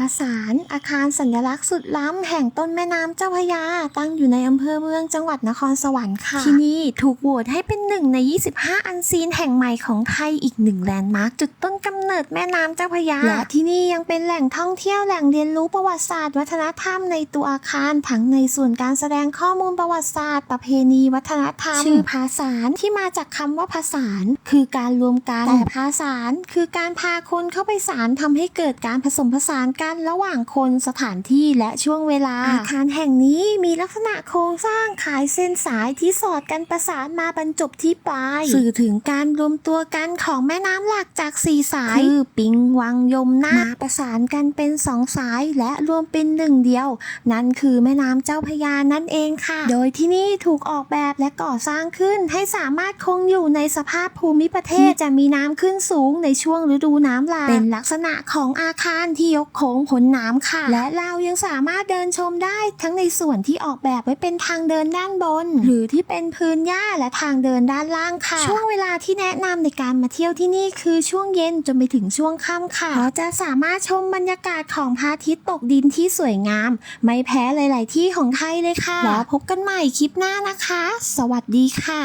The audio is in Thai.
าสารอาคารสัญลักษณ์สุดล้ำแห่งต้นแม่น้ำเจ้าพระยา ตั้งอยู่ในอำเภอเมืองจังหวัดนครสวรรค์ค่ะ ที่นี่ถูกโหวตให้เป็นหนึ่งใน 25 อันซีนแห่งใหม่ของไทยอีกหนึ่งแลนด์มาร์คจุดต้นกำเนิดแม่น้ำเจ้าพระยา และที่นี่ยังเป็นแหล่งท่องเที่ยวแหล่งเรียนรู้ประวัติศาสตร์ วัฒนธรรมในตัวอาคารทั้งในส่วนการแสดงข้อมูลประวัติศาสตร์ ประเพณีวัฒนธรรม ชื่อภาษารที่มาจากคำว่าภาษารคือการรวมกันแต่ภาษารคือการพาคนเข้าไปสารทำให้เกิดการผสมผสานกันระหว่างคนสถานที่และช่วงเวลา อาคารแห่งนี้มีลักษณะโครงสร้างขายเส้นสายที่สอดกันประสานมาบรรจบที่ปลาย สื่อถึงการรวมตัวกันของแม่น้ำหลักจากสี่สาย คือปิงวังยมนามาประสานกันเป็นสองสายและรวมเป็นหนึ่งเดียว นั่นคือแม่น้ำเจ้าพระยานั่นเองค่ะ โดยที่นี่ถูกออกแบบและก่อสร้างขึ้นให้สามารถคงอยู่ในสภาพภูมิประเทศที่จะมีน้ำขึ้นสูงในช่วงฤดูน้ำหลากเป็นลักษณะของอาคารที่ยกโค้งพ้นน้ำค่ะ และเรายังสามารถเดินชมได้ทั้งในส่วนที่ออกแบบไว้เป็นทางเดินด้านบน หรือที่เป็นพื้นหญ้าและทางเดินด้านล่างค่ะ ช่วงเวลาที่แนะนำในการมาเที่ยวที่นี่คือช่วงเย็นจนไปถึงช่วงค่ำค่ะเพราะจะสามารถชมบรรยากาศของพระอาทิตย์ตกดินที่สวยงาม ไม่แพ้หลาย ๆ ที่ของไทยเลยค่ะ แล้วพบกันใหม่คลิปหน้านะคะ สวัสดีค่ะ